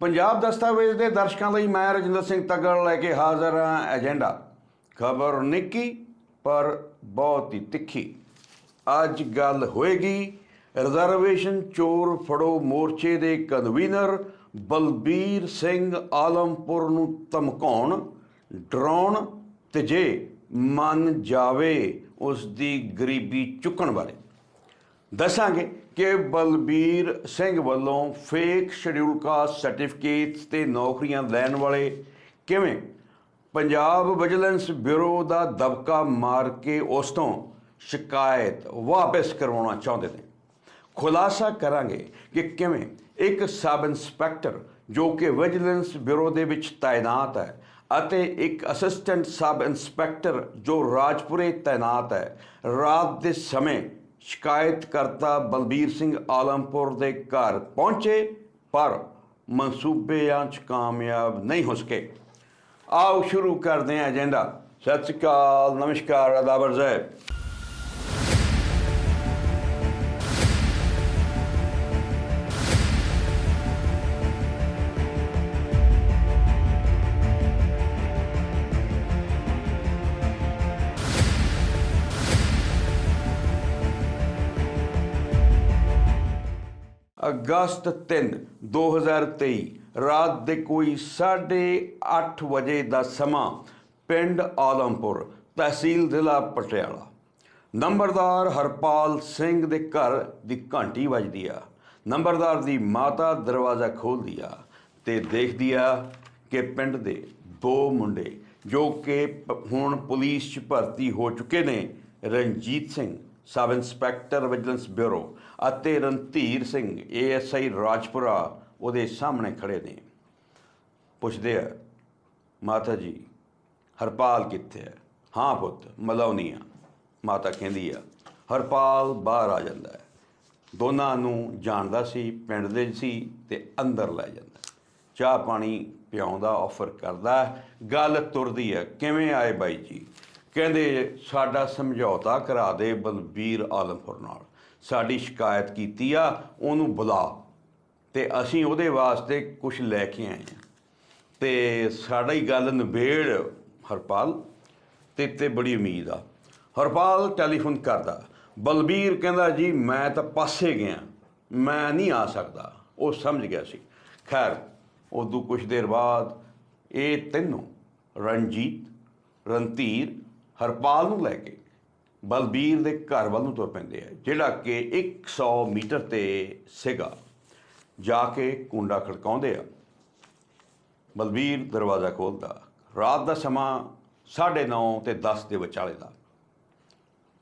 ਪੰਜਾਬ ਦਸਤਾਵੇਜ਼ ਦੇ ਦਰਸ਼ਕਾਂ ਲਈ ਮੈਂ ਰਜਿੰਦਰ ਸਿੰਘ ਤੱਗੜ ਲੈ ਕੇ ਹਾਜ਼ਰ ਹਾਂ। ਏਜੰਡਾ। ਖਬਰ ਨਿੱਕੀ, ਪਰ ਬਹੁਤ ਹੀ ਤਿੱਖੀ। ਅੱਜ ਗੱਲ ਹੋਏਗੀ ਰਿਜ਼ਰਵੇਸ਼ਨ ਚੋਰ ਫੜੋ ਮੋਰਚੇ ਦੇ ਕਨਵੀਨਰ ਬਲਬੀਰ ਸਿੰਘ ਆਲਮਪੁਰ ਨੂੰ ਧਮਕਾਉਣ, ਡਰਾਉਣ ਤੇ ਜੇ ਮੰਨ ਜਾਵੇ ਉਸ ਦੀ ਗਰੀਬੀ ਚੁੱਕਣ ਬਾਰੇ। ਦੱਸਾਂਗੇ ਕਿ ਬਲਬੀਰ ਸਿੰਘ ਵੱਲੋਂ ਫੇਕ ਸ਼ਡਿਊਲ ਕਾਸਟ ਸਰਟੀਫਿਕੇਟਸ ਤੇ ਨੌਕਰੀਆਂ ਲੈਣ ਵਾਲੇ ਕਿਵੇਂ? ਪੰਜਾਬ ਵਿਜੀਲੈਂਸ ਬਿਊਰੋ ਦਾ ਦਬਕਾ ਮਾਰ ਕੇ ਉਸ ਤੋਂ ਸ਼ਿਕਾਇਤ ਵਾਪਸ ਕਰਵਾਉਣਾ ਚਾਹੁੰਦੇ ਨੇ। ਖੁਲਾਸਾ ਕਰਾਂਗੇ ਕਿ ਕਿਵੇਂ ਇੱਕ ਸਬ ਇੰਸਪੈਕਟਰ, ਜੋ ਕਿ ਵਿਜੀਲੈਂਸ ਬਿਊਰੋ ਦੇ ਵਿੱਚ ਤਾਇਨਾਤ ਹੈ ਅਤੇ ਇੱਕ ਅਸਿਸਟੈਂਟ ਸਬ ਇੰਸਪੈਕਟਰ, ਜੋ ਰਾਜਪੁਰੇ ਤਾਇਨਾਤ ਹੈ, ਰਾਤ ਦੇ ਸਮੇਂ ਸ਼ਿਕਾਇਤਕਰਤਾ ਬਲਬੀਰ ਸਿੰਘ ਆਲਮਪੁਰ ਦੇ ਘਰ ਪਹੁੰਚੇ, ਪਰ ਮਨਸੂਬਿਆਂ 'ਚ ਕਾਮਯਾਬ ਨਹੀਂ ਹੋ ਸਕੇ। ਆਓ ਸ਼ੁਰੂ ਕਰਦੇ ਹਾਂ ਏਜੰਡਾ। ਸਤਿ ਸ਼੍ਰੀ ਅਕਾਲ, ਨਮਸਕਾਰ ਆਦਾਬ ਜ਼ੈਬ ਅਗਸਤ 3 2023 ਰਾਤ ਦੇ ਕੋਈ 8:30 ਵਜੇ ਦਾ ਸਮਾਂ, ਪਿੰਡ ਆਲਮਪੁਰ, ਤਹਿਸੀਲ ਜ਼ਿਲ੍ਹਾ ਪਟਿਆਲਾ। ਨੰਬਰਦਾਰ ਹਰਪਾਲ ਸਿੰਘ ਦੇ ਘਰ ਦੀ ਘੰਟੀ ਵੱਜਦੀ ਆ। ਨੰਬਰਦਾਰ ਦੀ ਮਾਤਾ ਦਰਵਾਜ਼ਾ ਖੋਲ੍ਹਦੀ ਆ ਤੇ ਦੇਖਦੀ ਆ ਕਿ ਪਿੰਡ ਦੇ ਦੋ ਮੁੰਡੇ, ਜੋ ਕਿ ਪ- ਹੁਣ ਪੁਲਿਸ 'ਚ ਭਰਤੀ ਹੋ ਚੁੱਕੇ ਨੇ, Ranjit Singh sub inspector vigilance bureau ਅਤੇ ਰਣਧੀਰ ਸਿੰਘ ਏਐਸਆਈ ਰਾਜਪੁਰਾ ਉਹਦੇ ਸਾਹਮਣੇ ਖੜੇ ਨੇ। ਪੁੱਛਦੇ ਆ, ਮਾਤਾ ਜੀ, ਹਰਪਾਲ ਕਿੱਥੇ ਹੈ? ਹਾਂ ਪੁੱਤ ਮਲਾਉਣੀ ਆ ਮਾਤਾ ਕਹਿੰਦੀ ਆ, ਹਰਪਾਲ ਬਾਹਰ ਆ ਜਾਂਦਾ ਹੈ। ਦੋਨਾਂ ਨੂੰ ਜਾਣਦਾ ਸੀ, ਪਿੰਡ ਦੇ ਸੀ ਤੇ ਅੰਦਰ ਲੈ ਜਾਂਦਾ ਚਾਹ ਪਾਣੀ ਪਿਆਉਂਦਾ ਆਫਰ ਕਰਦਾ ਗੱਲ ਤੁਰਦੀ ਹੈ, ਕਿਵੇਂ ਆਏ ਬਾਈ ਜੀ? ਕਹਿੰਦੇ, ਸਾਡਾ ਸਮਝੌਤਾ ਕਰਾ ਦੇ ਬਲਬੀਰ ਆਲਮਪੁਰ ਨਾਲ। ਸਾਡੀ ਸ਼ਿਕਾਇਤ ਕੀਤੀ ਆ, ਉਹਨੂੰ ਬੁਲਾ। ਤੇ ਅਸੀਂ ਉਹਦੇ ਵਾਸਤੇ ਕੁਝ ਲੈ ਕੇ ਆਏ ਹਾਂ ਤੇ ਸਾਡੀ ਹੀ ਗੱਲ ਨਿਬੇੜ ਹਰਪਾਲ, ਤੇ ਤੇ ਬੜੀ ਉਮੀਦ ਆ। ਹਰਪਾਲ ਟੈਲੀਫੋਨ ਕਰਦਾ, ਬਲਬੀਰ ਕਹਿੰਦਾ, ਜੀ, ਮੈਂ ਤਾਂ ਪਾਸੇ ਗਿਆ। ਮੈਂ ਨਹੀਂ ਆ ਸਕਦਾ। ਉਹ ਸਮਝ ਗਿਆ ਸੀ। ਖੈਰ, ਉਦੋਂ ਕੁਝ ਦੇਰ ਬਾਅਦ ਇਹ ਤਿੰਨੋਂ, ਰਣਜੀਤ, ਰਣਧੀਰ, ਹਰਪਾਲ ਨੂੰ ਲੈ ਕੇ ਬਲਬੀਰ ਦੇ ਘਰ ਵੱਲ ਨੂੰ ਤੁਰ ਪੈਂਦੇ ਆ, ਜਿਹੜਾ ਕਿ 100 ਮੀਟਰ ਤੇ ਸੀਗਾ, ਜਾ ਕੇ ਕੁੰਡਾ ਖੜਕਾਉਂਦੇ ਆ। ਬਲਬੀਰ ਦਰਵਾਜ਼ਾ ਖੋਲਦਾ, ਰਾਤ ਦਾ ਸਮਾਂ 9:30 ਤੇ 10 ਦੇ ਵਿਚਾਲੇ ਦਾ।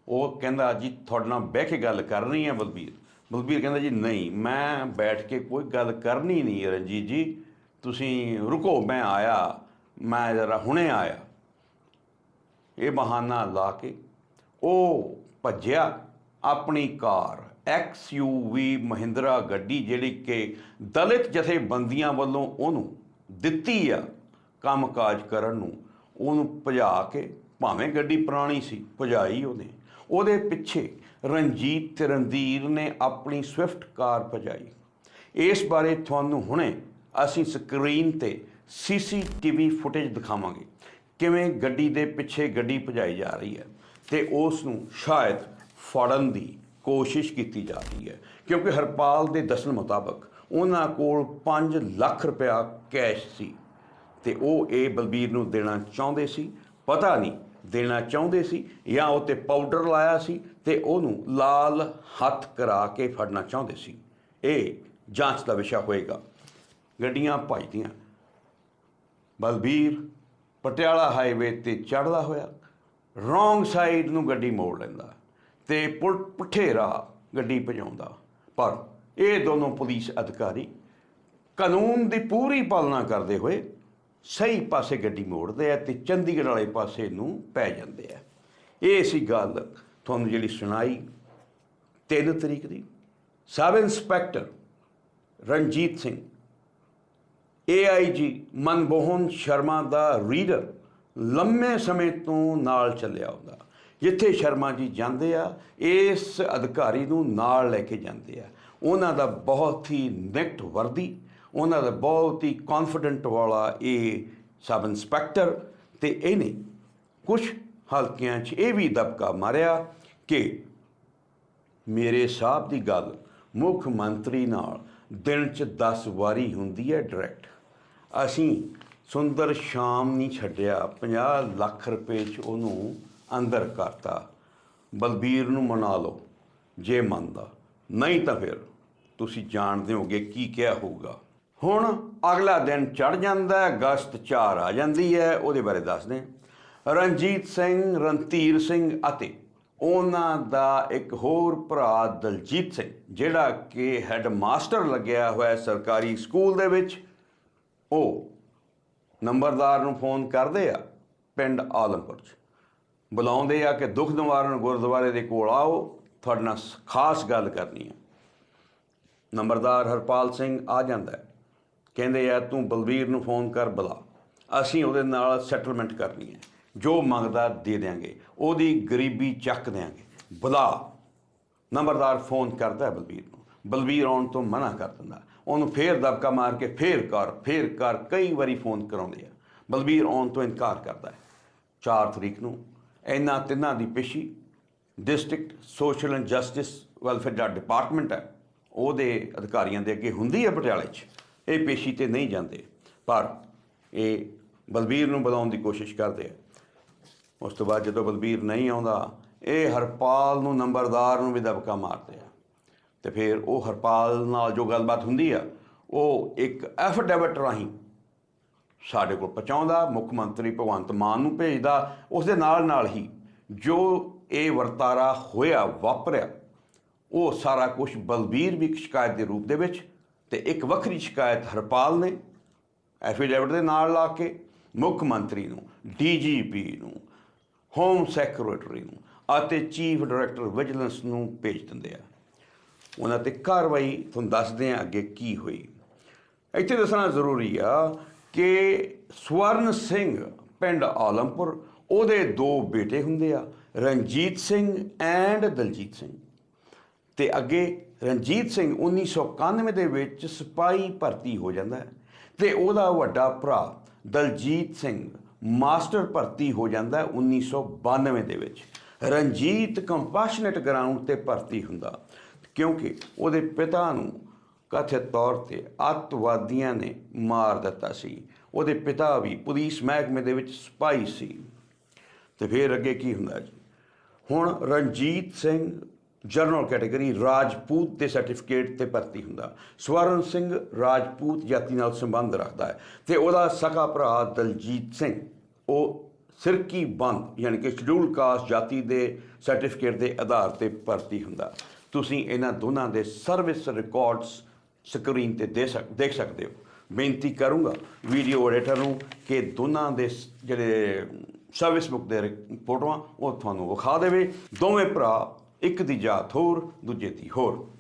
ਉਹ ਕਹਿੰਦਾ, ਜੀ, ਤੁਹਾਡੇ ਨਾਲ ਬਹਿ ਕੇ ਗੱਲ ਕਰਨੀ ਹੈ ਬਲਬੀਰ। ਬਲਬੀਰ ਕਹਿੰਦਾ, ਜੀ, ਨਹੀਂ, ਮੈਂ ਬੈਠ ਕੇ ਕੋਈ ਗੱਲ ਕਰਨੀ ਨਹੀਂ ਰਣਜੀਤ ਜੀ। ਤੁਸੀਂ ਰੁਕੋ, ਮੈਂ ਆਇਆ, ਮੈਂ ਜ਼ਰਾ ਹੁਣੇ ਆਇਆ। ਇਹ ਬਹਾਨਾ ਲਾ ਕੇ ਉਹ ਭੱਜਿਆ ਆਪਣੀ ਕਾਰ XUV ਮਹਿੰਦਰਾ ਗੱਡੀ ਜਿਹੜੀ ਕਿ ਦਲਿਤ ਜਥੇਬੰਦੀਆਂ ਵੱਲੋਂ ਉਹਨੂੰ ਦਿੱਤੀ ਆ ਕੰਮਕਾਜ ਕਰਨ ਨੂੰ, ਉਹਨੂੰ ਭਜਾ ਕੇ ਭਾਵੇਂ ਗੱਡੀ ਪੁਰਾਣੀ ਸੀ, ਭਜਾਈ ਉਹਨੇ। ਉਹਦੇ ਪਿੱਛੇ ਰਣਜੀਤ ਤੇ ਰਣਧੀਰ ਨੇ ਆਪਣੀ ਸਵਿਫਟ ਕਾਰ ਭਜਾਈ। ਇਸ ਬਾਰੇ ਤੁਹਾਨੂੰ ਹੁਣੇ ਅਸੀਂ ਸਕਰੀਨ ਤੇ ਸੀਸੀਟੀਵੀ ਫੁਟੇਜ ਦਿਖਾਵਾਂਗੇ। ਕਿਵੇਂ ਗੱਡੀ ਦੇ ਪਿੱਛੇ ਗੱਡੀ ਭਜਾਈ ਜਾ ਰਹੀ ਹੈ। ਤੇ ਉਸ ਨੂੰ ਸ਼ਾਇਦ ਫੜਨ ਦੀ ਕੋਸ਼ਿਸ਼ ਕੀਤੀ ਜਾ ਰਹੀ ਹੈ। ਕਿਉਂਕਿ ਹਰਪਾਲ ਦੇ ਦੱਸਣ ਮੁਤਾਬਕ ਉਹਨਾਂ ਕੋਲ 5 ਲੱਖ ਰੁਪਇਆ ਕੈਸ਼ ਸੀ ਤੇ ਉਹ ਇਹ ਬਲਬੀਰ ਨੂੰ ਦੇਣਾ ਚਾਹੁੰਦੇ ਸੀ, ਪਤਾ ਨਹੀਂ ਦੇਣਾ ਚਾਹੁੰਦੇ ਸੀ ਜਾਂ ਉਹ ਤੇ ਪਾਊਡਰ ਲਾਇਆ ਸੀ ਤੇ ਉਹਨੂੰ ਲਾਲ ਹੱਥ ਕਰਾ ਕੇ ਫੜਨਾ ਚਾਹੁੰਦੇ ਸੀ। ਇਹ ਜਾਂਚ ਦਾ ਵਿਸ਼ਾ ਹੋਏਗਾ। ਗੱਡੀਆਂ ਭਜਦੀਆਂ। ਬਲਬੀਰ ਪਟਿਆਲਾ ਹਾਈਵੇ ਤੇ ਚੜ੍ਹਦਾ ਹੋਇਆ। ਰੋਂਗ ਸਾਈਡ ਨੂੰ ਗੱਡੀ ਮੋੜ ਲੈਂਦਾ ਤੇ ਪੁਲ ਪੁੱਠੇ ਰਾਹ ਗੱਡੀ ਭਜਾਉਂਦਾ। ਪਰ ਇਹ ਦੋਨੋਂ ਪੁਲਿਸ ਅਧਿਕਾਰੀ ਕਾਨੂੰਨ ਦੀ ਪੂਰੀ ਪਾਲਣਾ ਕਰਦੇ ਹੋਏ ਸਹੀ ਪਾਸੇ ਗੱਡੀ ਮੋੜਦੇ ਆ ਤੇ ਚੰਡੀਗੜ੍ਹ ਵਾਲੇ ਪਾਸੇ ਨੂੰ ਪੈ ਜਾਂਦੇ ਆ। ਇਹ ਸੀ ਗੱਲ ਤੁਹਾਨੂੰ ਜਿਹੜੀ ਸੁਣਾਈ 3 ਤਰੀਕ ਦੀ। Sub inspector Ranjit Singh AIG Manmohan Sharma ਦਾ ਰੀਡਰ ਲੰਮੇ ਸਮੇਂ ਤੋਂ ਨਾਲ ਚੱਲਿਆ ਹੁੰਦਾ ਜਿੱਥੇ ਸ਼ਰਮਾ ਜੀ ਜਾਂਦੇ ਆ, ਇਸ ਅਧਿਕਾਰੀ ਨੂੰ ਨਾਲ ਲੈ ਕੇ ਜਾਂਦੇ ਆ। ਉਹਨਾਂ ਦਾ ਬਹੁਤ ਹੀ ਨਿਕਟ ਵਰਦੀ, ਉਹਨਾਂ ਦਾ ਬਹੁਤ ਹੀ ਕੌਨਫੀਡੈਂਟ ਵਾਲਾ ਇਹ ਸਬ ਇੰਸਪੈਕਟਰ ਤੇ ਇਹਨੇ ਕੁਝ ਹਲਕਿਆਂ 'ਚ ਇਹ ਵੀ ਦਬਕਾ ਮਾਰਿਆ ਕਿ ਮੇਰੇ ਸਾਹਿਬ ਦੀ ਗੱਲ ਮੁੱਖ ਮੰਤਰੀ ਨਾਲ ਦਿਨ 'ਚ 10 ਵਾਰੀ ਹੁੰਦੀ ਹੈ ਡਾਇਰੈਕਟ ਅਸੀਂ ਸੁੰਦਰ ਸ਼ਾਮ ਨਹੀਂ ਛੱਡਿਆ 50 ਲੱਖ ਰੁਪਏ 'ਚ ਉਹਨੂੰ ਅੰਦਰ ਕਰਤਾ। ਬਲਬੀਰ ਨੂੰ ਮਨਾ ਲਓ, ਜੇ ਮੰਨਦਾ। ਨਹੀਂ ਤਾਂ ਫਿਰ ਤੁਸੀਂ ਜਾਣਦੇ ਹੋਗੇ ਕੀ ਕਿਹਾ ਹੋਊਗਾ। ਹੁਣ ਅਗਲਾ ਦਿਨ ਚੜ ਜਾਂਦਾ ਹੈ, ਅਗਸਤ 4 ਆ ਜਾਂਦੀ ਹੈ, ਉਹਦੇ ਬਾਰੇ ਦੱਸਦੇ ਰਣਜੀਤ ਸਿੰਘ, ਰਣਧੀਰ ਸਿੰਘ ਅਤੇ ਉਹਨਾਂ ਦਾ ਇੱਕ ਹੋਰ ਭਰਾ ਦਲਜੀਤ ਸਿੰਘ, ਜਿਹੜਾ ਕਿ ਹੈੱਡ ਮਾਸਟਰ ਲੱਗਿਆ ਹੋਇਆ ਸਰਕਾਰੀ ਸਕੂਲ ਦੇ ਵਿੱਚ, ਉਹ ਨੰਬਰਦਾਰ ਨੂੰ ਫੋਨ ਕਰਦੇ ਆ ਪਿੰਡ ਆਲਮਪੁਰ 'ਚ। ਬੁਲਾਉਂਦੇ ਆ ਕਿ ਦੁੱਖ ਨਿਵਾਰਨ ਗੁਰਦੁਆਰੇ ਦੇ ਕੋਲ ਆਓ, ਤੁਹਾਡੇ ਨਾਲ ਖਾਸ ਗੱਲ ਕਰਨੀ ਹੈ ਨੰਬਰਦਾਰ ਹਰਪਾਲ ਸਿੰਘ ਆ ਜਾਂਦਾ ਕਹਿੰਦੇ ਆ, ਤੂੰ ਬਲਬੀਰ ਨੂੰ ਫੋਨ ਕਰ, ਬੁਲਾ। ਅਸੀਂ ਉਹਦੇ ਨਾਲ ਸੈਟਲਮੈਂਟ ਕਰਨੀ ਹੈ। ਜੋ ਮੰਗਦਾ ਦੇ ਦਿਆਂਗੇ। ਉਹਦੀ ਗਰੀਬੀ ਚੱਕ ਦਿਆਂਗੇ। ਬੁਲਾ। ਨੰਬਰਦਾਰ ਫੋਨ ਕਰਦਾ ਬਲਬੀਰ ਨੂੰ। ਬਲਬੀਰ ਆਉਣ ਤੋਂ ਮਨਾ ਕਰ ਦਿੰਦਾ। ਉਹਨੂੰ ਫੇਰ ਦਬਕਾ ਮਾਰ ਕੇ ਫੇਰ ਕਰ ਫੇਰ ਕਰ, ਕਈ ਵਾਰੀ ਫੋਨ ਕਰਾਉਂਦੇ ਆ। ਬਲਬੀਰ ਆਉਣ ਤੋਂ ਇਨਕਾਰ ਕਰਦਾ ਹੈ। 4 ਤਰੀਕ ਨੂੰ ਇਹਨਾਂ ਤਿੰਨਾਂ ਦੀ ਪੇਸ਼ੀ district social and justice welfare the department ਹੈ। ਉਹਦੇ ਅਧਿਕਾਰੀਆਂ ਦੇ ਅੱਗੇ ਹੁੰਦੀ ਹੈ ਪਟਿਆਲੇ 'ਚ। ਇਹ ਪੇਸ਼ੀ ਤੇ ਨਹੀਂ ਜਾਂਦੇ। ਪਰ ਇਹ ਬਲਬੀਰ ਨੂੰ ਬੁਲਾਉਣ ਦੀ ਕੋਸ਼ਿਸ਼ ਕਰਦੇ ਆ। ਉਸ ਤੋਂ ਬਾਅਦ ਜਦੋਂ ਬਲਬੀਰ ਨਹੀਂ ਆਉਂਦਾ, ਇਹ ਹਰਪਾਲ ਨੂੰ, ਨੰਬਰਦਾਰ ਨੂੰ ਵੀ ਦਬਕਾ ਮਾਰਦੇ ਆ। ਤੇ ਫਿਰ ਉਹ ਹਰਪਾਲ ਨਾਲ ਜੋ ਗੱਲਬਾਤ ਹੁੰਦੀ ਆ, ਉਹ ਇੱਕ ਐਫੀਡੇਵਿਟ ਰਾਹੀਂ ਸਾਡੇ ਕੋਲ ਪਹੁੰਚਾਉਂਦਾ, ਮੁੱਖ ਮੰਤਰੀ ਭਗਵੰਤ ਮਾਨ ਨੂੰ ਭੇਜਦਾ ਉਸ ਦੇ ਨਾਲ ਨਾਲ ਹੀ ਜੋ ਇਹ ਵਰਤਾਰਾ ਹੋਇਆ, ਵਾਪਰਿਆ, ਉਹ ਸਾਰਾ ਕੁਝ ਬਲਬੀਰ ਵੀ ਇੱਕ ਸ਼ਿਕਾਇਤ ਦੇ ਰੂਪ ਦੇ ਵਿੱਚ ਤੇ ਇੱਕ ਵੱਖਰੀ ਸ਼ਿਕਾਇਤ ਹਰਪਾਲ ਨੇ ਐਫੀਡੇਵਿਟ ਦੇ ਨਾਲ ਲਾ ਕੇ ਮੁੱਖ ਮੰਤਰੀ ਨੂੰ, ਡੀਜੀਪੀ ਨੂੰ ਹੋਮ ਸੈਕਟਰੀ ਨੂੰ ਅਤੇ ਚੀਫ ਡਾਇਰੈਕਟਰ ਵਿਜੀਲੈਂਸ ਨੂੰ ਭੇਜ ਦਿੰਦੇ ਆ। ਉਹਨਾਂ ਤੇ ਕਾਰਵਾਈ ਤੁਹਾਨੂੰ ਦੱਸਦੇ ਆ ਅੱਗੇ ਕੀ ਹੋਈ। ਇੱਥੇ ਦੱਸਣਾ ਜ਼ਰੂਰੀ ਆ ਕਿ ਸਵਰਨ ਸਿੰਘ ਪਿੰਡ ਆਲਮਪੁਰ, ਉਹਦੇ ਦੋ ਬੇਟੇ ਹੁੰਦੇ ਆ, ਰਣਜੀਤ ਸਿੰਘ ਐਂਡ ਦਲਜੀਤ ਸਿੰਘ। ਤੇ ਅੱਗੇ ਰਣਜੀਤ ਸਿੰਘ 1991 ਦੇ ਵਿੱਚ ਸਿਪਾਹੀ ਭਰਤੀ ਹੋ ਜਾਂਦਾ ਹੈ ਤੇ ਉਹਦਾ ਵੱਡਾ ਭਰਾ ਦਲਜੀਤ ਸਿੰਘ ਮਾਸਟਰ ਭਰਤੀ ਹੋ ਜਾਂਦਾ ਹੈ 1992 ਦੇ ਵਿੱਚ। ਰਣਜੀਤ ਕੰਪੈਸ਼ਨੇਟ ਗਰਾਊਂਡ ਤੇ ਭਰਤੀ ਹੁੰਦਾ। ਕਿਉਂਕਿ ਉਹਦੇ ਪਿਤਾ ਨੂੰ ਕਥਿਤ ਤੌਰ ਤੇ ਅੱਤਵਾਦੀਆਂ ਨੇ ਮਾਰ ਦਿੱਤਾ ਸੀ। ਉਹਦੇ ਪਿਤਾ ਵੀ ਪੁਲਿਸ ਮਹਿਕਮੇ ਦੇ ਵਿੱਚ ਸਿਪਾਹੀ ਸੀ। ਤੇ ਫਿਰ ਅੱਗੇ ਕੀ ਹੁੰਦਾ ਜੀ? ਹੁਣ ਰਣਜੀਤ ਸਿੰਘ ਜਨਰਲ ਕੈਟਾਗਰੀ ਰਾਜਪੂਤ ਦੇ ਸਰਟੀਫਿਕੇਟ ਤੇ ਭਰਤੀ ਹੁੰਦਾ। ਸਵਰਨ ਸਿੰਘ ਰਾਜਪੂਤ ਜਾਤੀ ਨਾਲ ਸੰਬੰਧ ਰੱਖਦਾ ਹੈ ਤੇ ਉਹਦਾ ਸਕਾ ਭਰਾ ਦਲਜੀਤ ਸਿੰਘ, ਉਹ ਸਿਰਕੀ ਬੰਦ, ਯਾਨੀ ਕਿ ਸ਼ਡਿਊਲ ਕਾਸਟ ਜਾਤੀ ਦੇ ਸਰਟੀਫਿਕੇਟ ਦੇ ਆਧਾਰ ਤੇ ਭਰਤੀ ਹੁੰਦਾ। ਤੁਸੀਂ ਇਹਨਾਂ ਦੋਨਾਂ ਦੇ ਸਰਵਿਸ ਰਿਕਾਰਡਸ ਸਕਰੀਨ ਤੇ ਦੇ ਸਕ, ਦੇਖ ਸਕਦੇ ਹੋ। ਬੇਨਤੀ ਕਰੂੰਗਾ ਵੀਡੀਓ ਐਡੀਟਰ ਨੂੰ ਕਿ ਦੋਨਾਂ ਦੇ ਜਿਹੜੇ ਸਰਵਿਸ ਬੁੱਕ ਦੇ ਰਿ- ਫੋਟੋਆਂ ਉਹ ਤੁਹਾਨੂੰ ਵਿਖਾ ਦੇਵੇ। ਦੋਵੇਂ ਭਰਾ ਇੱਕ ਦੀ ਜਾਤ ਹੋਰ, ਦੂਜੇ ਦੀ ਹੋਰ।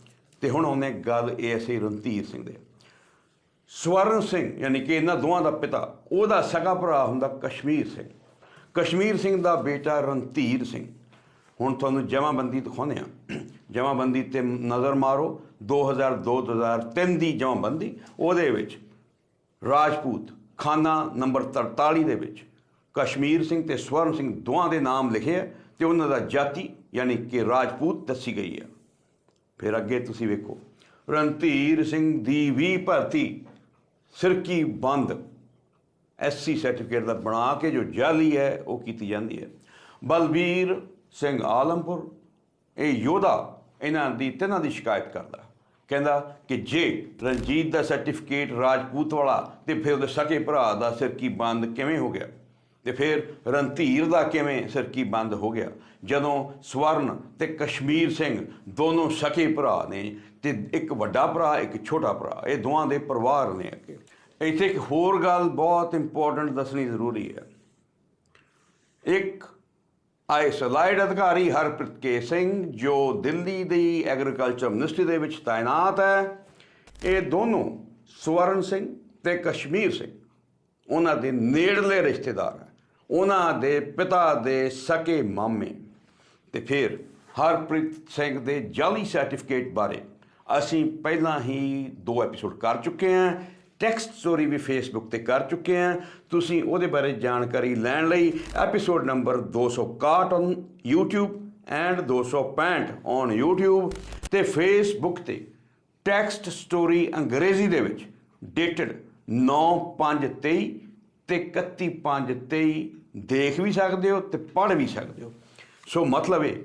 ਤੇ ਹੁਣ ਉਹਨੇ ਗੱਲ ਏਐਸਏ ਰਣਧੀਰ ਸਿੰਘ ਦੇ। ਸਵਰਨ ਸਿੰਘ, ਯਾਨੀ ਕਿ ਇਹਨਾਂ ਦੋਵਾਂ ਦਾ ਪਿਤਾ, ਉਹਦਾ ਸਗਾ ਭਰਾ ਹੁੰਦਾ ਕਸ਼ਮੀਰ ਸਿੰਘ। ਕਸ਼ਮੀਰ ਸਿੰਘ ਦਾ ਬੇਟਾ ਰਣਧੀਰ ਸਿੰਘ। ਹੁਣ ਤੁਹਾਨੂੰ ਜਮਾਬੰਦੀ ਦਿਖਾਉਂਦੇ ਆ ਜਮਾਬੰਦੀ ਤੇ ਨਜ਼ਰ ਮਾਰੋ 2002-2003 ਦੀ ਜਮਾਬੰਦੀ, ਉਹਦੇ ਵਿੱਚ ਰਾਜਪੂਤ ਖਾਨਾ ਨੰਬਰ 43 ਦੇ ਵਿੱਚ, ਕਸ਼ਮੀਰ ਸਿੰਘ ਤੇ ਸਵਰਨ ਸਿੰਘ ਦੋਵਾਂ ਦੇ ਨਾਮ ਲਿਖੇ ਆ ਤੇ ਉਹਨਾਂ ਦਾ ਜਾਤੀ ਯਾਨੀ ਕਿ ਰਾਜਪੂਤ ਦੱਸੀ ਗਈ ਹੈ ਫਿਰ ਅੱਗੇ ਤੁਸੀਂ ਵੇਖੋ, ਰਣਧੀਰ ਸਿੰਘ ਦੀ ਵੀ ਭਰਤੀ ਸਿਰਕੀ ਬੰਦ ਐਸਸੀ ਸਰਟੀਫਿਕੇਟ ਦਾ ਬਣਾ ਕੇ ਜੋ ਜਾਲੀ ਹੈ ਉਹ ਕੀਤੀ ਜਾਂਦੀ ਹੈ। ਬਲਬੀਰ ਸਿੰਘ ਆਲਮਪੁਰ, ਇਹ ਯੋਧਾ ਇਹਨਾਂ ਦੀ ਤਿੰਨਾਂ ਦੀ ਸ਼ਿਕਾਇਤ ਕਰਦਾ। ਕਹਿੰਦਾ ਕਿ ਜੇ ਰਣਜੀਤ ਦਾ ਸਰਟੀਫਿਕੇਟ ਰਾਜਪੂਤ ਵਾਲਾ ਤੇ ਫਿਰ ਉਹਦੇ ਸਕੇ ਭਰਾ ਦਾ ਸਿਰਕੀ ਬੰਦ ਕਿਵੇਂ ਹੋ ਗਿਆ? ਤੇ ਫਿਰ ਰਣਧੀਰ ਦਾ ਕਿਵੇਂ ਸਿਰਕੀ ਬੰਦ ਹੋ ਗਿਆ? ਜਦੋਂ ਸਵਰਨ ਤੇ ਕਸ਼ਮੀਰ ਸਿੰਘ ਦੋਨੋਂ ਸਕੇ ਭਰਾ ਨੇ ਤੇ ਇੱਕ ਵੱਡਾ ਭਰਾ, ਇੱਕ ਛੋਟਾ ਭਰਾ, ਇਹ ਦੋਵਾਂ ਦੇ ਪਰਿਵਾਰ ਨੇ ਅੱਗੇ। ਇੱਥੇ ਇੱਕ ਹੋਰ ਗੱਲ ਬਹੁਤ ਇੰਪੋਰਟੈਂਟ ਦੱਸਣੀ ਜ਼ਰੂਰੀ ਹੈ। ਇੱਕ ਆਈ ਸਲਾਈਡ ਅਧਿਕਾਰੀ ਹਰਪ੍ਰੀਤ ਕੇ ਸਿੰਘ, ਜੋ ਦਿੱਲੀ ਦੀ ਐਗਰੀਕਲਚਰ ਮਿਨਿਸਟਰੀ ਦੇ ਵਿੱਚ ਤਾਇਨਾਤ ਹੈ, ਇਹ ਦੋਨੋਂ ਸਵਰਨ ਸਿੰਘ ਤੇ ਕਸ਼ਮੀਰ ਸਿੰਘ, ਉਹਨਾਂ ਦੇ ਨੇੜਲੇ ਰਿਸ਼ਤੇਦਾਰ ਹੈ। ਉਹਨਾਂ ਦੇ ਪਿਤਾ ਦੇ ਸਕੇ ਮਾਮੇ। ਤੇ ਫਿਰ ਹਰਪ੍ਰੀਤ ਸਿੰਘ ਦੇ ਜਾਲੀ ਸਰਟੀਫਿਕੇਟ ਬਾਰੇ ਅਸੀਂ ਪਹਿਲਾਂ ਹੀ ਦੋ ਐਪੀਸੋਡ ਕਰ ਚੁੱਕੇ ਹਾਂ। ਟੈਕਸਟ ਸਟੋਰੀ ਵੀ ਫੇਸਬੁੱਕ ਤੇ ਕਰ ਚੁੱਕੇ ਹਾਂ ਤੁਸੀਂ ਉਹਦੇ ਬਾਰੇ ਜਾਣਕਾਰੀ ਲੈਣ ਲਈ episode number 261 on YouTube and 265 on YouTube ਤੇ ਫੇਸਬੁੱਕ ਤੇ ਟੈਕਸਟ ਸਟੋਰੀ ਅੰਗਰੇਜ਼ੀ ਦੇ ਵਿੱਚ ਡੇਟਡ 9/5/23 ਤੇ 31/5/23 ਦੇਖ ਵੀ ਸਕਦੇ ਹੋ ਤੇ ਪੜ੍ਹ ਵੀ ਸਕਦੇ ਹੋ। ਸੋ ਮਤਲਬ ਇਹ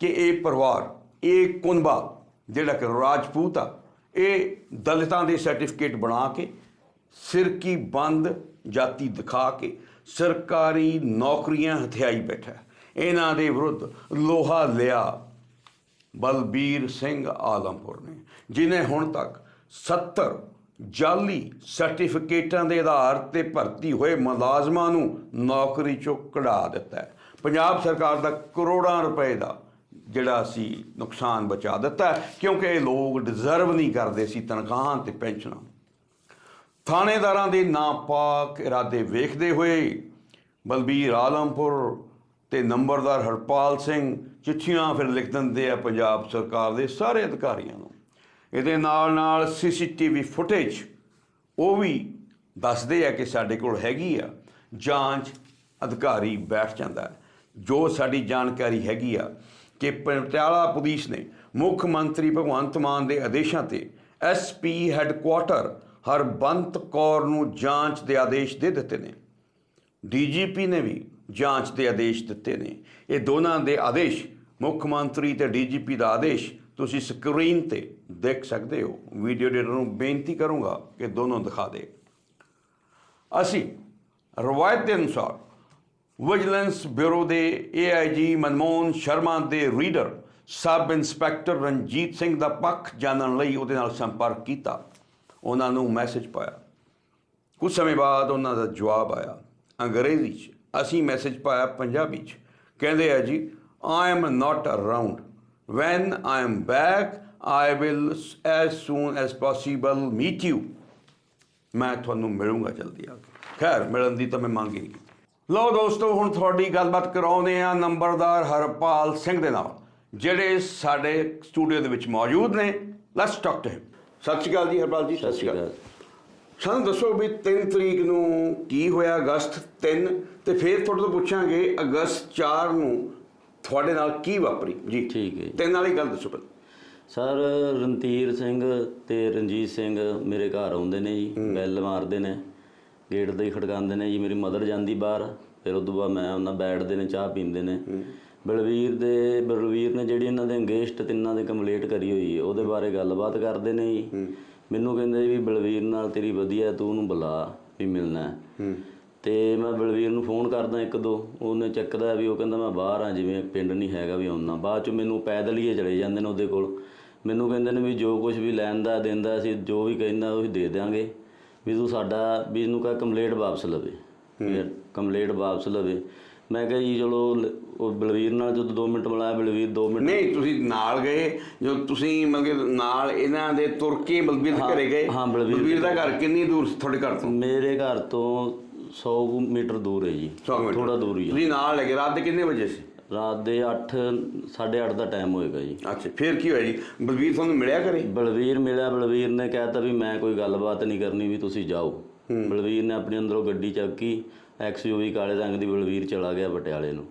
ਕਿ ਇਹ ਪਰਿਵਾਰ, ਇਹ ਕੁਨਬਾ ਜਿਹੜਾ ਕਿ ਰਾਜਪੂਤ ਆ ਇਹ ਦਲਿਤਾਂ ਦੇ ਸਰਟੀਫਿਕੇਟ ਬਣਾ ਕੇ, ਸਿਰਕੀ ਬੰਦ ਜਾਤੀ ਦਿਖਾ ਕੇ, ਸਰਕਾਰੀ ਨੌਕਰੀਆਂ ਹਥਿਆਈ ਬੈਠਾ ਇਹਨਾਂ ਦੇ ਵਿਰੁੱਧ ਲੋਹਾ ਲਿਆ ਬਲਬੀਰ ਸਿੰਘ ਆਲਮਪੁਰ ਨੇ, ਜਿਨੇ ਹੁਣ ਤੱਕ 70 ਜਾਲੀ ਸਰਟੀਫਿਕੇਟਾਂ ਦੇ ਆਧਾਰ ਤੇ ਭਰਤੀ ਹੋਏ ਮੁਲਾਜ਼ਮਾਂ ਨੂੰ ਨੌਕਰੀ ਚੋਂ ਕਢਾ ਦਿੱਤਾ ਹੈ। ਪੰਜਾਬ ਸਰਕਾਰ ਦਾ ਕਰੋੜਾਂ ਰੁਪਏ ਦਾ ਜਿਹੜਾ ਸੀ ਨੁਕਸਾਨ ਬਚਾ ਦਿੱਤਾ ਕਿਉਂਕਿ ਇਹ ਲੋਕ ਡਿਜ਼ਰਵ ਨਹੀਂ ਕਰਦੇ ਸੀ ਤਨਖਾਹਾਂ ਤੇ ਪੈਨਸ਼ਨਾਂ ਥਾਣੇਦਾਰਾਂ ਦੇ ਨਾਪਾਕ ਇਰਾਦੇ ਵੇਖਦੇ ਹੋਏ ਬਲਬੀਰ ਆਲਮਪੁਰ ਤੇ ਨੰਬਰਦਾਰ ਹਰਪਾਲ ਸਿੰਘ ਚਿੱਠੀਆਂ ਫਿਰ ਲਿਖ ਦਿੰਦੇ ਆ ਪੰਜਾਬ ਸਰਕਾਰ ਦੇ ਸਾਰੇ ਅਧਿਕਾਰੀਆਂ ਨੂੰ। ਇਹਦੇ ਨਾਲ ਨਾਲ ਸੀਸੀਟੀਵੀ ਫੁਟੇਜ ਉਹ ਵੀ ਦੱਸਦੇ ਆ ਕਿ ਸਾਡੇ ਕੋਲ ਹੈਗੀ ਆ, ਜਾਂਚ ਅਧਿਕਾਰੀ ਬੈਠ ਜਾਂਦਾ ਜੋ ਸਾਡੀ ਜਾਣਕਾਰੀ ਹੈਗੀ ਆ ਕਿ ਪਟਿਆਲਾ ਪੁਲਿਸ ਨੇ ਮੁੱਖ ਮੰਤਰੀ ਭਗਵੰਤ ਮਾਨ ਦੇ ਆਦੇਸ਼ਾਂ ਤੇ ਐਸਪੀ ਹੈੱਡਕੁਆਟਰ ਹਰਬੰਤ ਕੌਰ ਨੂੰ ਜਾਂਚ ਦੇ ਆਦੇਸ਼ ਦੇ ਦਿੱਤੇ ਨੇ। ਡੀਜੀਪੀ ਨੇ ਵੀ ਜਾਂਚ ਦੇ ਆਦੇਸ਼ ਦਿੱਤੇ ਨੇ। ਇਹ ਦੋਨਾਂ ਦੇ ਆਦੇਸ਼, ਮੁੱਖ ਮੰਤਰੀ ਤੇ ਡੀਜੀਪੀ ਦਾ ਆਦੇਸ਼, ਤੁਸੀਂ ਸਕਰੀਨ ਤੇ ਦੇਖ ਸਕਦੇ ਹੋ। ਵੀਡੀਓ ਐਡੀਟਰ ਨੂੰ ਬੇਨਤੀ ਕਰੂੰਗਾ ਕਿ ਦੋਨੋਂ ਦਿਖਾ ਦੇ। ਅਸੀਂ ਰਵਾਇਤ ਦੇ ਅਨੁਸਾਰ ਵਿਜੀਲੈਂਸ ਬਿਊਰੋ ਦੇ ਏਆਈਜੀ ਮਨਮੋਹਨ ਸ਼ਰਮਾ ਦੇ reader sub inspector Ranjit Singh ਦਾ ਪੱਖ ਜਾਣਨ ਲਈ ਉਹਦੇ ਨਾਲ ਸੰਪਰਕ ਕੀਤਾ। ਉਹਨਾਂ ਨੂੰ ਮੈਸੇਜ ਪਾਇਆ। ਕੁਝ ਸਮੇਂ ਬਾਅਦ ਉਹਨਾਂ ਦਾ ਜਵਾਬ ਆਇਆ ਅੰਗਰੇਜ਼ੀ 'ਚ। ਅਸੀਂ ਮੈਸੇਜ ਪਾਇਆ ਪੰਜਾਬੀ 'ਚ। ਕਹਿੰਦੇ ਆ ਜੀ I am not around when I am back I will as soon as possible meet you ਮੈਂ ਤੁਹਾਨੂੰ ਮਿਲੂੰਗਾ ਜਲਦੀ ਆ ਕੇ। ਖੈਰ, ਮਿਲਣ ਦੀ ਤਾਂ ਮੈਂ ਮੰਗ ਹੀ ਨਹੀਂ ਲਓ ਦੋਸਤੋ ਹੁਣ ਤੁਹਾਡੀ ਗੱਲਬਾਤ ਕਰਾਉਂਦੇ ਆ ਨੰਬਰਦਾਰ ਹਰਪਾਲ ਸਿੰਘ ਦੇ ਨਾਲ ਜਿਹੜੇ ਸਾਡੇ ਸਟੂਡੀਓ ਦੇ ਵਿੱਚ ਮੌਜੂਦ ਨੇ। ਲੈਟਸ ਟਾਕ ਟੂ ਹਿਮ ਸਤਿ ਸ਼੍ਰੀ ਅਕਾਲ ਜੀ ਹਰਪਾਲ ਜੀ। ਸਤਿ ਸ਼੍ਰੀ ਅਕਾਲ। ਸਾਨੂੰ ਦੱਸੋ ਵੀ 3 ਤਰੀਕ ਨੂੰ ਕੀ ਹੋਇਆ ਅਗਸਤ 3 ਤੇ ਫਿਰ ਤੁਹਾਡੇ ਤੋਂ ਪੁੱਛਾਂਗੇ ਅਗਸਤ 4 ਨੂੰ ਤੁਹਾਡੇ ਨਾਲ ਕੀ ਵਾਪਰੀ? ਜੀ। ਠੀਕ ਹੈ। ਤਿੰਨ ਵਾਲੀ ਗੱਲ ਦੱਸੋ ਪਹਿਲਾਂ। ਸਰ ਰਣਧੀਰ ਸਿੰਘ ਤੇ ਰਣਜੀਤ ਸਿੰਘ ਮੇਰੇ ਘਰ ਆਉਂਦੇ ਨੇ ਜੀ ਬੈਲ ਮਾਰਦੇ ਨੇ। ਗੇਟ ਤੇ ਹੀ ਖੜਕਾਉਂਦੇ ਨੇ ਜੀ ਮੇਰੀ ਮਦਰ ਜਾਂਦੀ ਬਾਹਰ ਫਿਰ ਉਦੋਂ ਬਾਅਦ ਮੈਂ ਉਹਨਾਂ ਬੈਠਦੇ ਨੇ ਚਾਹ ਪੀਂਦੇ ਨੇ। ਬਲਵੀਰ ਦੇ ਬਲਵੀਰ ਨੇ ਜਿਹੜੀ ਇਹਨਾਂ ਦੇ ਅੰਗੇਸ਼ਟ ਤਿੰਨਾਂ ਦੇ ਕੰਪਲੀਟ ਕਰੀ ਹੋਈ ਹੈ ਉਹਦੇ ਬਾਰੇ ਗੱਲਬਾਤ ਕਰਦੇ ਨੇ ਜੀ। ਮੈਨੂੰ ਕਹਿੰਦੇ ਵੀ ਬਲਵੀਰ ਨਾਲ ਤੇਰੀ ਵਧੀਆ ਤੂੰ ਉਹਨੂੰ ਬੁਲਾ ਵੀ ਮਿਲਣਾ। ਹੈ। ਤੇ ਮੈਂ ਬਲਵੀਰ ਨੂੰ ਫੋਨ ਕਰਦਾ ਇੱਕ ਦੋ ਉਹਨੇ ਚੱਕਦਾ ਵੀ ਉਹ ਕਹਿੰਦਾ ਮੈਂ ਬਾਹਰ ਆ ਜਿਵੇਂ ਪਿੰਡ ਨਹੀਂ ਹੈਗਾ ਵੀ ਆਉਣਾ ਬਾਅਦ ਚ ਮੈਨੂੰ ਪੈਦਲ ਹੀ ਚਲੇ ਜਾਂਦੇ ਨੇ ਉਹਦੇ ਕੋਲ। ਮੈਨੂੰ ਕਹਿੰਦੇ ਨੇ ਵੀ ਜੋ ਕੁਝ ਵੀ ਲੈਣ ਦਾ ਦਿੰਦਾ ਅਸੀਂ ਜੋ ਵੀ ਕਹਿੰਦਾ ਉਹ ਦੇ ਦਿਆਂਗੇ। ਵੀ ਤੂੰ ਸਾਡਾ ਵੀ ਇਹਨੂੰ ਕਹ ਕੰਪਲੀਟ ਵਾਪਸ ਲਵੇ। ਵੀ ਕੰਪਲੀਟ ਵਾਪਸ ਲਵੇ। ਮੈਂ ਕਿਹਾ ਜੀ ਚਲੋ ਉਹ ਬਲਵੀਰ ਨਾਲ ਜਦੋਂ 2 ਮਿੰਟ ਮਿਲਾਇਆ ਬਲਵੀਰ 2 ਮਿੰਟ ਨਹੀਂ ਤੁਸੀਂ ਨਾਲ ਗਏ। ਜੋ ਤੁਸੀਂ ਮਤਲਬ ਕਿ ਨਾਲ ਇਹਨਾਂ ਦੇ ਤੁਰ ਕੇ ਬਲਬੀਰ ਦੇ ਘਰੇ ਗਏ। ਹਾਂ, ਬਲਬੀਰ ਦਾ ਘਰ। ਕਿੰਨੀ ਦੂਰ ਤੁਹਾਡੇ ਘਰ ਤੋਂ? ਮੇਰੇ ਘਰ ਤੋਂ 100 ਮੀਟਰ ਦੂਰ ਹੈ ਜੀ। ਥੋੜਾ ਦੂਰ ਹੀ ਹੈ ਤੁਸੀਂ ਨਾਲ ਲੈ ਗਏ ਰਾਤ ਦੇ ਕਿੰਨੇ ਵਜੇ ਸੀ? ਰਾਤ ਦੇ 8 8:30 ਦਾ ਟਾਈਮ ਹੋਏਗਾ ਜੀ। ਅੱਛਾ ਫਿਰ ਕੀ ਹੋਇਆ ਜੀ? ਬਲਬੀਰ ਤੁਹਾਨੂੰ ਮਿਲਿਆ ਘਰੇ? ਬਲਵੀਰ ਮਿਲਿਆ ਬਲਵੀਰ ਨੇ ਕਹਿਤਾ ਵੀ ਮੈਂ ਕੋਈ ਗੱਲਬਾਤ ਨਹੀਂ ਕਰਨੀ ਵੀ ਤੁਸੀਂ ਜਾਓ। ਬਲਵੀਰ ਨੇ ਆਪਣੀ ਅੰਦਰੋਂ ਗੱਡੀ ਚੱਕੀ ਐਕਸਯੂਵੀ ਕਾਲੇ ਰੰਗ ਦੀ ਬਲਵੀਰ ਚਲਾ ਗਿਆ ਪਟਿਆਲੇ ਨੂੰ।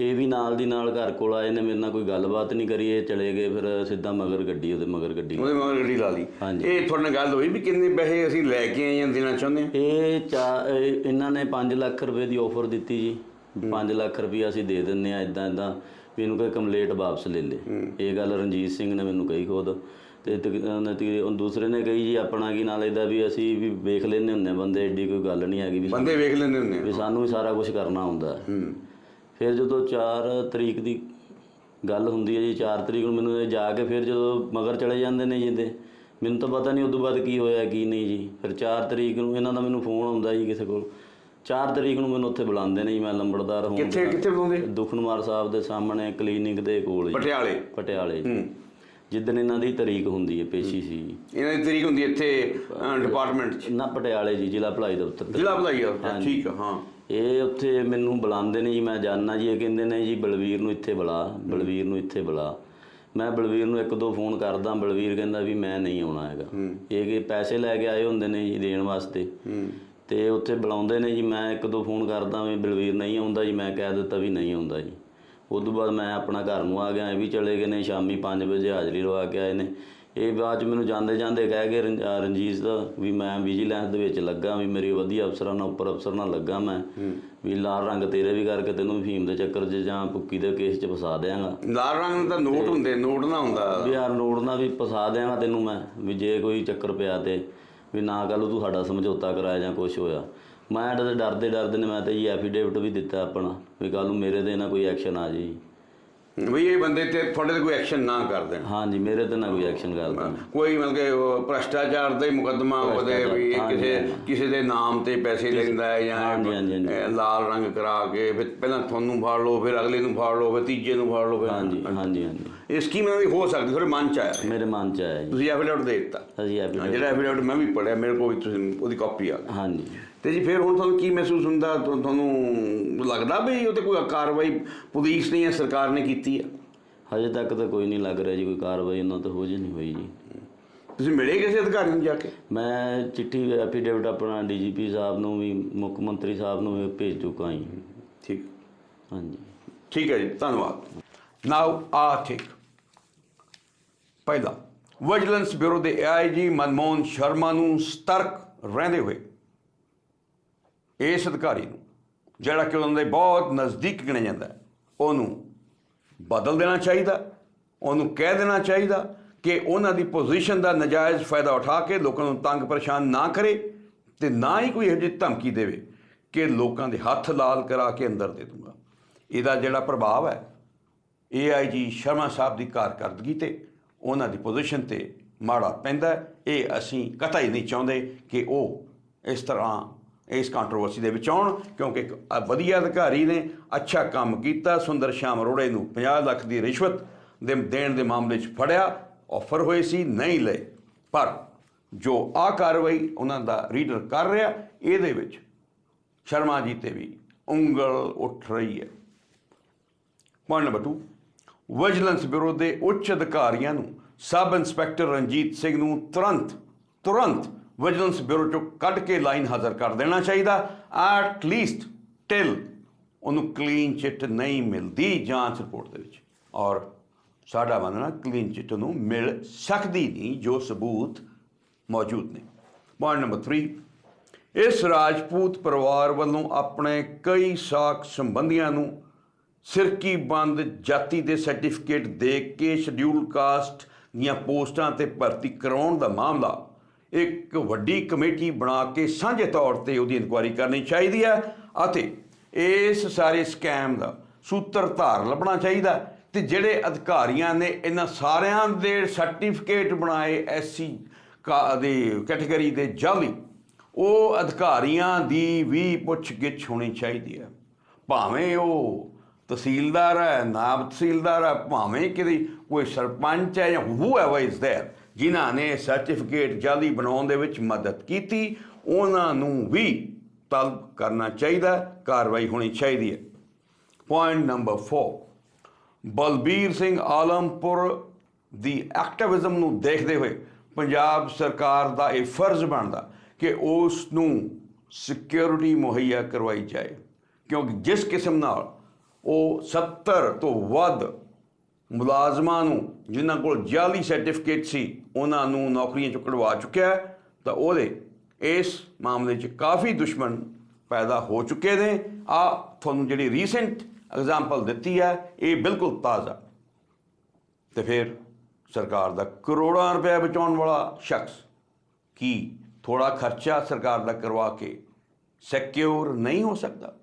ਇਹ ਵੀ ਨਾਲ ਦੀ ਨਾਲ ਘਰ ਕੋਲ ਆਏ ਨੇ ਮੇਰੇ ਨਾਲ ਕੋਈ ਗੱਲਬਾਤ ਨਹੀਂ ਕਰੀ ਇਹ ਚਲੇ ਗਏ ਫਿਰ ਸਿੱਧਾ ਮਗਰ ਗੱਡੀ ਉਹਦੇ ਮਗਰ ਗੱਡੀ ਉਹਦੇ ਮਗਰ ਗੱਡੀ ਲਾ ਲਈ। ਇਹ ਤੁਹਾਡੇ ਨਾਲ ਗੱਲ ਹੋਈ ਵੀ ਕਿੰਨੇ ਪੈਸੇ ਅਸੀਂ ਲੈ ਕੇ ਆਏ ਜਾਂ ਦੇਣਾ ਚਾਹੁੰਦੇ ਚਾ- ਇਹ- ਇਹਨਾਂ ਨੇ 5 ਲੱਖ ਰੁਪਏ ਦੀ ਆਫਰ ਦਿੱਤੀ ਜੀ। 5 ਲੱਖ ਰੁਪਏ ਅਸੀਂ ਦੇ ਦਿੰਨੇ ਆ ਇਦਾਂ ਇਦਾਂ ਵੀ ਇਹਨੂੰ ਕੋਈ ਕੰਪਲੀਟ ਵਾਪਸ ਲੈ ਲੈ। ਇਹ ਗੱਲ ਰਣਜੀਤ ਸਿੰਘ ਨੇ ਮੈਨੂੰ ਕਹੀ ਖੁਦ। ਤੇ ਤਕ- ਉਹਨੇ ਤੇ ਉਹ ਦੂਸਰੇ ਨੇ ਕਹੀ ਜੀ ਆਪਣਾ ਕੀ ਨਾਲ ਇਹਦਾ ਵੀ ਅਸੀਂ ਵੀ ਵੇਖ ਲੈਨੇ ਹੁੰਨੇ ਬੰਦੇ ਏਡੀ ਕੋਈ ਗੱਲ ਨਹੀਂ ਹੈਗੀ ਵੀ ਬੰਦੇ ਵੇਖ ਲੈਂਦੇ ਹੁੰਦੇ ਵੀ ਸਾਨੂੰ ਵੀ ਸਾਰਾ ਕੁਝ ਕਰਨਾ ਹੁੰਦਾ। ਫਿਰ ਜਦੋਂ 4 ਤਰੀਕ ਦੀ ਗੱਲ ਹੁੰਦੀ ਹੈ ਜੀ 4 ਤਰੀਕ ਨੂੰ ਮੈਨੂੰ ਜਾ ਕੇ ਫਿਰ ਜਦੋਂ ਮਗਰ ਚਲੇ ਜਾਂਦੇ ਨੇ ਜਿੰਦੇ ਮੈਨੂੰ ਤਾਂ ਪਤਾ ਨਹੀਂ ਉਦੋਂ ਬਾਅਦ ਕੀ ਹੋਇਆ ਕੀ ਨਹੀਂ ਜੀ। ਫਿਰ 4 ਤਰੀਕ ਨੂੰ ਇਹਨਾਂ ਦਾ ਮੈਨੂੰ ਫੋਨ ਆਉਂਦਾ ਜੀ ਕਿਸੇ ਕੋਲ। 4 ਤਰੀਕ ਨੂੰ ਮੈਨੂੰ ਉੱਥੇ ਬੁਲਾਉਂਦੇ ਨੇ ਜੀ ਮੈਂ ਲੰਬੜਦਾਰ ਹੋਂ ਕਿੱਥੇ ਕਿੱਥੇ ਬੁਲਾਉਂਦੇ? ਦੁਖਨਵਾਰ ਸਾਹਿਬ ਦੇ ਸਾਹਮਣੇ ਕਲੀਨਿਕ ਦੇ ਕੋਲ ਜੀ। ਪਟਿਆਲੇ। ਪਟਿਆਲੇ ਜੀ। ਜਿੱਦਣ ਇਹਨਾਂ ਦੀ ਤਰੀਕ ਹੁੰਦੀ ਹੈ ਪੇਸ਼ੀ ਸੀ। ਇਹਨਾਂ ਦੀ ਤਰੀਕ ਹੁੰਦੀ ਹੈ ਇੱਥੇ ਡਿਪਾਰਟਮੈਂਟ ਨਾ ਪਟਿਆਲੇ ਜੀ ਜ਼ਿਲ੍ਹਾ ਭਲਾਈ ਦਫ਼ਤਰ। ਜ਼ਿਲ੍ਹਾ ਭਲਾਈ ਆ ਠੀਕ ਹਾਂ। ਇਹ ਉੱਥੇ ਮੈਨੂੰ ਬੁਲਾਉਂਦੇ ਨੇ ਜੀ ਮੈਂ ਜਾਣਨਾ ਜੀ ਇਹ ਕਹਿੰਦੇ ਨੇ ਜੀ ਬਲਵੀਰ ਨੂੰ ਇੱਥੇ ਬੁਲਾ ਬਲਵੀਰ ਨੂੰ ਇੱਥੇ ਬੁਲਾ। ਮੈਂ ਬਲਵੀਰ ਨੂੰ ਇੱਕ ਦੋ ਫੋਨ ਕਰਦਾ ਬਲਵੀਰ ਕਹਿੰਦਾ ਵੀ ਮੈਂ ਨਹੀਂ ਆਉਣਾ ਹੈਗਾ। ਇਹ ਕਿ ਪੈਸੇ ਲੈ ਕੇ ਆਏ ਹੁੰਦੇ ਨੇ ਜੀ ਦੇਣ ਵਾਸਤੇ। ਤੇ ਉੱਥੇ ਬੁਲਾਉਂਦੇ ਨੇ ਜੀ ਮੈਂ ਇੱਕ ਦੋ ਫੋਨ ਕਰਦਾ ਵੀ ਬਲਵੀਰ ਨਹੀਂ ਆਉਂਦਾ ਜੀ ਮੈਂ ਕਹਿ ਦਿੱਤਾ ਵੀ ਨਹੀਂ ਆਉਂਦਾ ਜੀ। ਉਸ ਤੋਂ ਬਾਅਦ ਮੈਂ ਆਪਣਾ ਘਰ ਨੂੰ ਆ ਗਿਆ ਇਹ ਵੀ ਚਲੇ ਗਏ ਨੇ ਸ਼ਾਮੀ 5 ਵਜੇ ਹਾਜ਼ਰੀ ਲਵਾ ਕੇ ਆਏ ਨੇ। ਇਹ ਬਾਅਦ ਚ ਮੈਨੂੰ ਜਾਂਦੇ ਜਾਂਦੇ ਕਹਿ ਗਏ ਰਣਜੀਤ ਦਾ ਵੀ ਮੈਂ ਵਿਜੀਲੈਂਸ ਦੇ ਵਿੱਚ ਲੱਗਾ ਵੀ ਮੇਰੀ ਵਧੀਆ ਅਫਸਰਾਂ ਨਾਲ ਉੱਪਰ ਅਫਸਰ ਨਾਲ ਲੱਗਾ ਮੈਂ। ਵੀ ਲਾਲ ਰੰਗ ਤੇਰੇ ਵੀ ਕਰਕੇ ਤੈਨੂੰ ਫੀਮ ਦੇ ਚੱਕਰ 'ਚ ਜਾਂ ਪੁੱਕੀ ਦੇ ਕੇਸ 'ਚ ਫਸਾ ਦਿਆਂਗਾ। ਲਾਲ ਰੰਗ ਦਾ ਨੋਟ ਹੁੰਦੇ ਨੋਟ ਨਾ ਹੁੰਦਾ। ਵੀ ਯਾਰ ਲੋੜ ਨਾਲ ਵੀ ਫਸਾ ਦਿਆਂਗਾ ਤੈਨੂੰ ਮੈਂ ਵੀ ਜੇ ਕੋਈ ਚੱਕਰ ਪਿਆ ਤੇ। ਵੀ ਨਾ ਕੱਲ ਤੂੰ ਸਾਡਾ ਸਮਝੌਤਾ ਕਰਾਇਆ ਜਾਂ ਕੁਝ ਹੋਇਆ। ਮੈਂ ਤਾਂ ਡਰਦੇ ਡਰਦੇ ਨੇ, ਮੈਂ ਤਾਂ ਜੀ ਐਫੀਡੇਵਿਟ ਵੀ ਦਿੱਤਾ ਆਪਣਾ, ਵੀ ਕੱਲ ਨੂੰ ਮੇਰੇ ਤੇ ਨਾ ਕੋਈ ਐਕਸ਼ਨ ਆ ਜੇ ਜੀ ਵੀ ਇਹ ਬੰਦੇ ਤੇ ਤੁਹਾਡੇ ਤੇ ਕੋਈ ਐਕਸ਼ਨ ਨਾ ਕਰ ਦੇਣ। ਹਾਂਜੀ ਮੇਰੇ ਤੇ ਨਾ ਕੋਈ ਐਕਸ਼ਨ ਕਰ ਦੇਣ। ਕੋਈ ਮਤਲਬ ਕਿ ਉਹ ਭ੍ਰਸ਼ਟਾਚਾਰ ਦਾ ਹੀ ਮੁਕੱਦਮਾ ਉਹਦੇ ਵੀ ਇਹ ਕਿਸੇ। ਕਿਸੇ ਦੇ ਨਾਮ ਤੇ ਪੈਸੇ ਲੈਂਦਾ ਹੈ ਜਾਂ ਹਾਂਜੀ, ਹਾਂਜੀ, ਹਾਂਜੀ। ਇਹ ਲਾਲ ਰੰਗ ਕਰਾ ਕੇ ਫਿਰ ਪਹਿਲਾਂ ਤੁਹਾਨੂੰ ਫੜ ਲਓ ਫਿਰ ਅਗਲੇ ਨੂੰ ਫੜ ਲਓ ਫਿਰ ਤੀਜੇ ਨੂੰ ਫੜ ਲਓ ਫਿਰ ਹਾਂਜੀ ਹਾਂਜੀ ਹਾਂਜੀ। ਇਹ ਸਕੀਮ ਇਹਨਾਂ ਦੀ ਹੋ ਸਕਦੀ ਤੁਹਾਡੇ ਮਨ ਚ ਆਇਆ ਮੇਰੇ ਮਨ ਚ ਆਇਆ ਜੀ। ਤੁਸੀਂ ਐਫੀਡੇਵਿਟ ਦੇ ਦਿੱਤਾ। ਅਸੀਂ ਹਾਂ, ਐਫੀਡੇਵਿਟ ਜਿਹੜਾ ਐਫੀਡੇਵਿਟ ਮੈਂ ਵੀ ਪੜਿਆ ਮੇਰੇ ਕੋਲ ਵੀ ਤੁਸੀਂ ਉਹਦੀ ਕਾਪੀ ਆ। ਗਈ ਹਾਂਜੀ। ਤੇ ਜੀ ਫਿਰ ਹੁਣ ਤੁਹਾਨੂੰ ਕੀ ਮਹਿਸੂਸ ਹੁੰਦਾ? ਤੁਹਾ- ਤੁਹਾਨੂੰ ਲੱਗਦਾ ਵੀ ਉਹ ਤੇ ਕੋਈ ਕਾਰਵਾਈ ਪੁਲਿਸ ਨੇ ਜਾਂ ਸਰਕਾਰ ਨੇ ਕੀਤੀ ਹੈ? ਹਜੇ ਤੱਕ ਤਾਂ ਕੋਈ ਨਹੀਂ ਲੱਗ ਰਿਹਾ ਜੀ ਕੋਈ ਕਾਰਵਾਈ ਉਹਨਾਂ ਤੇ ਹੋ ਜੇ ਨਹੀਂ ਹੋਈ ਜੀ। ਤੁਸੀਂ ਮਿਲੇ ਕਿਸੇ ਅਧਿਕਾਰੀ ਨੂੰ ਜਾ ਕੇ? ਮੈਂ ਚਿੱਠੀ ਐਫੀਡੇਵਿਟ ਆਪਣਾ ਡੀਜੀਪੀ ਸਾਹਿਬ ਨੂੰ ਵੀ ਮੁੱਖ ਮੰਤਰੀ ਸਾਹਿਬ ਨੂੰ ਵੀ ਭੇਜ ਚੁੱਕਾ ਜੀ। ਠੀਕ। ਹਾਂਜੀ। ਠੀਕ ਹੈ ਜੀ ਧੰਨਵਾਦ। ਨਾਓ ਆ ਠੀਕ। ਪਹਿਲਾ ਵਿਜੀਲੈਂਸ ਬਿਊਰੋ ਦੇ ਏਆਈਜੀ ਮਨਮੋਹਨ ਸ਼ਰਮਾ ਨੂੰ ਸਤਰਕ ਰਹਿੰਦੇ ਹੋਏ ਇਸ ਅਧਿਕਾਰੀ ਨੂੰ, ਜਿਹੜਾ ਕਿ ਉਹਨਾਂ ਦੇ ਬਹੁਤ ਨਜ਼ਦੀਕ ਗਿਣਿਆ ਜਾਂਦਾ ਉਹਨੂੰ ਬਦਲ ਦੇਣਾ ਚਾਹੀਦਾ, ਉਹਨੂੰ ਕਹਿ ਦੇਣਾ ਚਾਹੀਦਾ ਕਿ ਉਹਨਾਂ ਦੀ ਪੋਜੀਸ਼ਨ ਦਾ ਨਜਾਇਜ਼ ਫਾਇਦਾ ਉਠਾ ਕੇ ਲੋਕਾਂ ਨੂੰ ਤੰਗ ਪਰੇਸ਼ਾਨ ਨਾ ਕਰੇ ਤੇ ਨਾ ਹੀ ਕੋਈ ਇਹੋ ਜਿਹੀ ਧਮਕੀ ਦੇਵੇ ਕਿ ਲੋਕਾਂ ਦੇ ਹੱਥ ਲਾਲ ਕਰਾ ਕੇ ਅੰਦਰ ਦੇ ਦੂੰਗਾ। ਇਹਦਾ ਜਿਹੜਾ ਪ੍ਰਭਾਵ ਹੈ ਏਆਈਜੀ ਸ਼ਰਮਾ ਸਾਹਿਬ ਦੀ ਕਾਰਕਰਦਗੀ ਤੇ ਉਹਨਾਂ ਦੀ ਪੋਜੀਸ਼ਨ ਤੇ ਮਾੜਾ ਪੈਂਦਾ ਇਹ ਅਸੀਂ ਕਤਈ ਨਹੀਂ ਚਾਹੁੰਦੇ ਕਿ ਉਹ ਇਸ ਤਰ੍ਹਾਂ ਇਸ ਕੰਟਰੋਵਰਸੀ ਦੇ ਵਿੱਚ ਆਉਣ, ਕਿਉਂਕਿ ਇੱਕ ਵਧੀਆ ਅਧਿਕਾਰੀ ਨੇ ਅੱਛਾ ਕੰਮ ਕੀਤਾ, ਸੁੰਦਰ ਸ਼ਾਮ ਅਰੋੜੇ ਨੂੰ 50 ਲੱਖ ਦੀ ਰਿਸ਼ਵਤ ਦੇ, ਦੇਣ ਦੇ ਮਾਮਲੇ 'ਚ ਫੜਿਆ ਆਫਰ ਹੋਏ ਸੀ, ਨਹੀਂ ਲਏ। ਪਰ ਜੋ ਆ ਕਾਰਵਾਈ ਉਹਨਾਂ ਦਾ ਰੀਡਰ ਕਰ ਰਿਹਾ, ਇਹਦੇ ਵਿੱਚ ਸ਼ਰਮਾ ਜੀ ਤੇ ਵੀ ਉਂਗਲ ਉੱਠ ਰਹੀ ਹੈ। ਪੁਆਇੰਟ ਨੰਬਰ 2 ਵਿਜੀਲੈਂਸ ਬਿਊਰੋ ਦੇ ਉੱਚ ਅਧਿਕਾਰੀਆਂ ਨੂੰ ਸਬ ਇੰਸਪੈਕਟਰ ਰਣਜੀਤ ਸਿੰਘ ਨੂੰ ਤੁਰੰਤ ਤੁਰੰਤ ਵਿਜੀਲੈਂਸ ਬਿਊਰੋ ਚੋਂ ਕੱਢ ਕੇ ਲਾਈਨ ਹਾਜ਼ਰ ਕਰ ਦੇਣਾ ਚਾਹੀਦਾ ਐਟ ਲੀਸਟ ਟਿਲ ਉਹਨੂੰ ਕਲੀਨ ਚਿੱਟ ਨਹੀਂ ਮਿਲਦੀ ਜਾਂਚ ਰਿਪੋਰਟ ਦੇ ਵਿੱਚ। ਔਰ ਸਾਡਾ ਮੰਨਣਾ ਕਲੀਨ ਚਿੱਟ ਨੂੰ ਮਿਲ ਸਕਦੀ ਨਹੀਂ, ਜੋ ਸਬੂਤ ਮੌਜੂਦ ਨੇ। ਪੁਆਇੰਟ ਨੰਬਰ 3 ਇਸ ਰਾਜਪੂਤ ਪਰਿਵਾਰ ਵੱਲੋਂ ਆਪਣੇ ਕਈ ਸਾਕ ਸੰਬੰਧੀਆਂ ਨੂੰ ਸਿਰਕੀ ਬੰਦ ਜਾਤੀ ਦੇ ਸਰਟੀਫਿਕੇਟ ਦੇ ਕੇ ਸ਼ਡਿਊਲ ਕਾਸਟ ਦੀਆਂ ਪੋਸਟਾਂ ਤੇ ਭਰਤੀ ਕਰਾਉਣ ਦਾ ਮਾਮਲਾ ਇੱਕ ਵੱਡੀ ਕਮੇਟੀ ਬਣਾ ਕੇ ਸਾਂਝੇ ਤੌਰ ਤੇ ਉਹਦੀ ਇਨਕੁਆਇਰੀ ਕਰਨੀ ਚਾਹੀਦੀ ਹੈ ਅਤੇ ਇਸ ਸਾਰੇ ਸਕੈਮ ਦਾ ਸੂਤਰਧਾਰ ਲੱਭਣਾ ਚਾਹੀਦਾ ਤੇ ਜਿਹੜੇ ਅਧਿਕਾਰੀਆਂ ਨੇ ਇਹਨਾਂ ਸਾਰਿਆਂ ਦੇ ਸਰਟੀਫਿਕੇਟ ਬਣਾਏ ਐਸਸੀ ਦੇ ਕੈਟਾਗਰੀ ਦੇ ਜਾਲੀ ਉਹ ਅਧਿਕਾਰੀਆਂ ਦੀ ਵੀ ਪੁੱਛਗਿੱਛ ਹੋਣੀ ਚਾਹੀਦੀ ਹੈ ਭਾਵੇਂ ਉਹ ਤਹਿਸੀਲਦਾਰ ਹੈ ਨਾਇਬ ਤਹਿਸੀਲਦਾਰ ਹੈ ਭਾਵੇਂ ਕਿਤੇ ਕੋਈ ਸਰਪੰਚ ਹੈ ਜਾਂ ਹੂਐਵਰ ਇਜ਼ देयर ਜਿਨ੍ਹਾਂ ਨੇ ਸਰਟੀਫਿਕੇਟ ਜਾਲੀ ਬਣਾਉਣ ਦੇ ਵਿੱਚ ਮਦਦ ਕੀਤੀ, ਉਹਨਾਂ ਨੂੰ ਵੀ ਤਲਬ ਕਰਨਾ ਚਾਹੀਦਾ, ਕਾਰਵਾਈ ਹੋਣੀ ਚਾਹੀਦੀ ਹੈ। ਪੁਆਇੰਟ ਨੰਬਰ 4 ਬਲਬੀਰ ਸਿੰਘ ਆਲਮਪੁਰ ਦੀ ਐਕਟਿਵਿਜ਼ਮ ਨੂੰ ਦੇਖਦੇ ਹੋਏ ਪੰਜਾਬ ਸਰਕਾਰ ਦਾ ਇਹ ਫਰਜ਼ ਬਣਦਾ ਕਿ ਉਸ ਨੂੰ ਸਿਕਿਉਰਿਟੀ ਮੁਹੱਈਆ ਕਰਵਾਈ ਜਾਏ, ਕਿਉਂਕਿ ਜਿਸ ਕਿਸਮ ਨਾਲ ਉਹ 70 ਤੋਂ ਵੱਧ ਮੁਲਾਜ਼ਮਾਂ ਨੂੰ, ਜਿਨ੍ਹਾਂ ਕੋਲ ਜਾਲੀ ਸਰਟੀਫਿਕੇਟ ਸੀ ਉਹਨਾਂ ਨੂੰ ਨੌਕਰੀਆਂ ਚੋਂ ਕਢਵਾ ਚੁੱਕਿਆ ਹੈ, ਤਾਂ ਉਹਦੇ ਇਸ ਮਾਮਲੇ 'ਚ ਕਾਫੀ ਦੁਸ਼ਮਣ ਪੈਦਾ ਹੋ ਚੁੱਕੇ ਨੇ। ਆ ਤੁਹਾਨੂੰ ਜਿਹੜੀ ਰੀਸੈਂਟ ਐਗਜ਼ਾਮਪਲ ਦਿੱਤੀ ਹੈ ਇਹ ਬਿਲਕੁਲ ਤਾਜ਼ਾ। ਤੇ ਫਿਰ ਸਰਕਾਰ ਦਾ ਕਰੋੜਾਂ ਰੁਪਏ ਬਚਾਉਣ ਵਾਲਾ ਸ਼ਖਸ ਕੀ ਥੋੜਾ ਖਰਚਾ ਸਰਕਾਰ ਦਾ ਕਰਵਾ ਕੇ ਸਿਕਿਉਰ ਨਹੀਂ ਹੋ ਸਕਦਾ?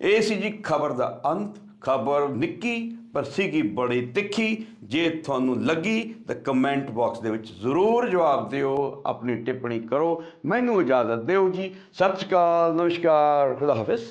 ਇਹ ਸੀ ਜੀ ਖਬਰ ਦਾ ਅੰਤ। ਖਬਰ ਨਿੱਕੀ ਪਰ ਸੀਗੀ ਬੜੀ ਤਿੱਖੀ, ਜੇ ਤੁਹਾਨੂੰ ਲੱਗੀ ਤਾਂ ਕਮੈਂਟ ਬਾਕਸ ਦੇ ਵਿੱਚ ਜ਼ਰੂਰ ਜਵਾਬ ਦਿਓ, ਆਪਣੀ ਟਿੱਪਣੀ ਕਰੋ, ਮੈਨੂੰ ਇਜਾਜ਼ਤ ਦਿਓ ਜੀ। ਸਤਿ ਸ਼੍ਰੀ ਅਕਾਲ, ਨਮਸਕਾਰ, ਖੁਦਾ ਹਾਫਿਜ਼।